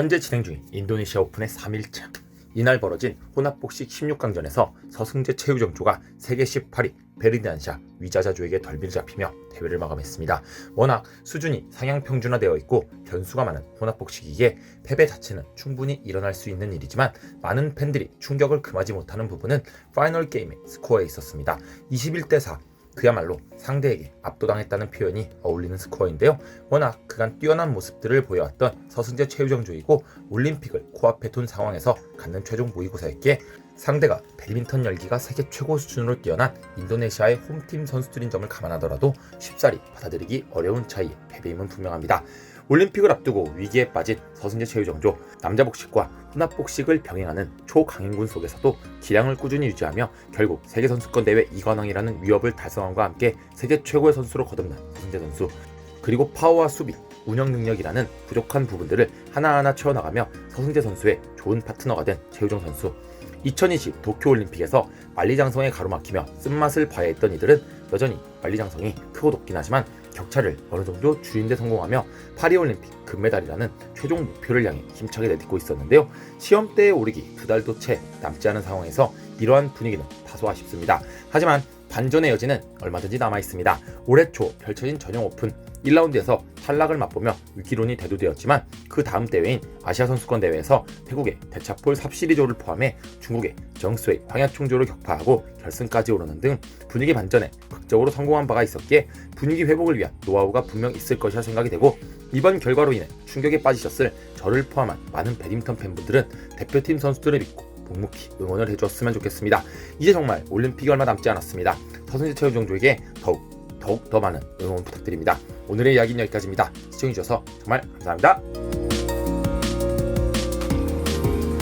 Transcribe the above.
현재 진행 중인 인도네시아 오픈의 3일차. 이날 벌어진 혼합복식 16강전에서 서승재 최유정조가 세계 18위 베르디안샤 위자자조에게 덜미를 잡히며 대회를 마감했습니다. 워낙 수준이 상향 평준화되어 있고 변수가 많은 혼합복식이기에 패배 자체는 충분히 일어날 수 있는 일이지만 많은 팬들이 충격을 금하지 못하는 부분은 파이널 게임의 스코어에 있었습니다. 21대 4. 그야말로 상대에게 압도당했다는 표현이 어울리는 스코어인데요. 워낙 그간 뛰어난 모습들을 보여왔던 서승재 최유정조이고 올림픽을 코앞에 둔 상황에서 갖는 최종 모의고사였기에 상대가 배드민턴 열기가 세계 최고 수준으로 뛰어난 인도네시아의 홈팀 선수들인 점을 감안하더라도 쉽사리 받아들이기 어려운 차이의 패배임은 분명합니다. 올림픽을 앞두고 위기에 빠진 서승재 최유정조 남자 복식과 혼합 복식을 병행하는 초강행군 속에서도 기량을 꾸준히 유지하며 결국 세계 선수권 대회 2관왕이라는 위협을 달성함과 함께 세계 최고의 선수로 거듭난 서승재 선수 그리고 파워와 수비 운영 능력이라는 부족한 부분들을 하나하나 채워나가며 서승재 선수의 좋은 파트너가 된 최유정 선수 2020 도쿄올림픽에서 만리장성에 가로막히며 쓴맛을 봐야 했던 이들은 여전히 만리장성이 크고 높긴 하지만 격차를 어느 정도 줄이는데 성공하며 파리올림픽 금메달이라는 최종 목표를 향해 힘차게 내딛고 있었는데요. 시험대에 오르기 두 달도 채 남지 않은 상황에서 이러한 분위기는 다소 아쉽습니다. 하지만 반전의 여지는 얼마든지 남아 있습니다. 올해 초 펼쳐진 전용 오픈 1라운드에서 탈락을 맛보며 위기론이 대두되었지만 그 다음 대회인 아시아 선수권 대회에서 태국의 대차폴 삽시리조를 포함해 중국의 정스웨이 황야총조를 격파하고 결승까지 오르는 등 분위기 반전에 극적으로 성공한 바가 있었기에 분위기 회복을 위한 노하우가 분명 있을 것이라 생각이 되고 이번 결과로 인해 충격에 빠지셨을 저를 포함한 많은 배드민턴 팬분들은 대표팀 선수들을 믿고 묵묵히 응원을 해주었으면 좋겠습니다. 이제 정말 올림픽이 얼마 남지 않았습니다. 서승재 체육정조에게 더욱 더욱 더 많은 응원 부탁드립니다. 오늘의 이야기는 여기까지입니다. 시청해주셔서 정말 감사합니다.